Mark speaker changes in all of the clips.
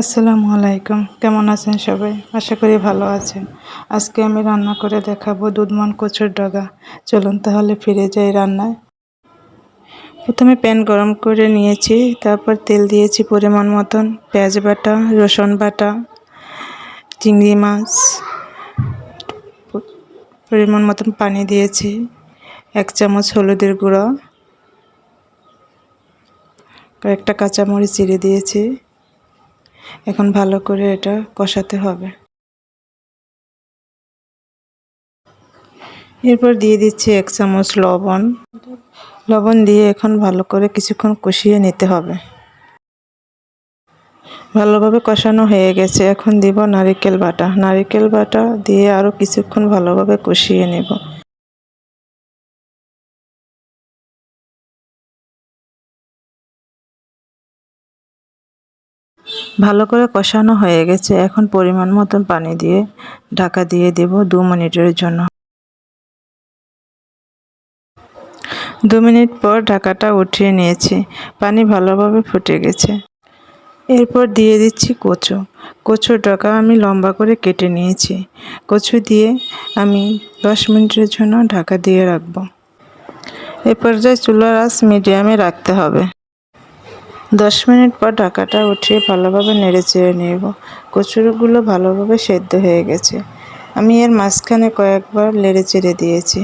Speaker 1: আসসালামু আলাইকুম। কেমন আছেন সবাই? আশা করি ভালো আছেন। আজকে আমি রান্না করে দেখাবো দুধমন কচুর ডগা। চলুন তাহলে ফিরে যাই রান্নায়। প্রথমে প্যান গরম করে নিয়েছি, তারপর তেল দিয়েছি পরিমাণ মতন পেঁয়াজ বাটা, রসুন বাটা, চিংড়ি মাছ, পরিমাণ মতন পানি দিয়েছি, এক চামচ হলুদের গুঁড়ো, কয়েকটা কাঁচামরিচ চিড়ে দিয়েছি। এখন ভালো করে এটা কষাতে হবে। এরপর দিয়ে দিচ্ছি এক চামচ লবণ। লবণ দিয়ে এখন ভালো করে কিছুক্ষণ কষিয়ে নিতে হবে। ভালোভাবে কষানো হয়ে গেছে। এখন দিব নারিকেল বাটা। নারিকেল বাটা দিয়ে আরও কিছুক্ষণ ভালোভাবে কষিয়ে নেব। ভালো করে কষানো হয়ে গেছে। এখন পরিমাণ মতন পানি দিয়ে ঢাকা দিয়ে দেব দু মিনিটের জন্য। দু মিনিট পর ঢাকাটা উঠিয়ে নিয়েছি। পানি ভালোভাবে ফুটে গেছে। এরপর দিয়ে দিচ্ছি কচু। কচুর ডগা আমি লম্বা করে কেটে নিয়েছি। কচু দিয়ে আমি দশ মিনিটের জন্য ঢাকা দিয়ে রাখব। এ পর্যায়ে চুলার আঁচ মিডিয়ামে রাখতে হবে। দশ মিনিট পর ঢাকাটা উঠিয়ে ভালোভাবে নেড়ে চেড়ে নেব। কচুরগুলো ভালোভাবে সেদ্ধ হয়ে গেছে। আমি এর মাঝখানে কয়েকবার নেড়ে চেড়ে দিয়েছি।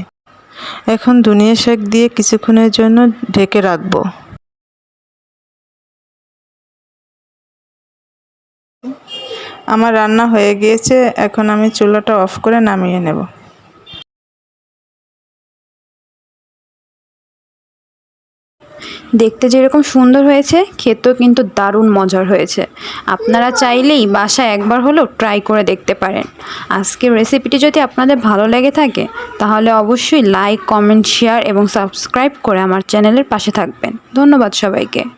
Speaker 1: এখন ধনিয়া শাক দিয়ে কিছুক্ষণের জন্য ঢেকে রাখব। আমার রান্না হয়ে গিয়েছে, এখন আমি চুলাটা অফ করে নামিয়ে নেব।
Speaker 2: দেখতে যেরকম সুন্দর হয়েছে, খেতেও কিন্তু দারুণ মজার হয়েছে। আপনারা চাইলেই বাসায় একবার হলেও ট্রাই করে দেখতে পারেন। আজকের রেসিপিটি যদি আপনাদের ভালো লেগে থাকে, তাহলে অবশ্যই লাইক কমেন্ট শেয়ার এবং সাবস্ক্রাইব করে আমার চ্যানেলের পাশে থাকবেন। ধন্যবাদ সবাইকে।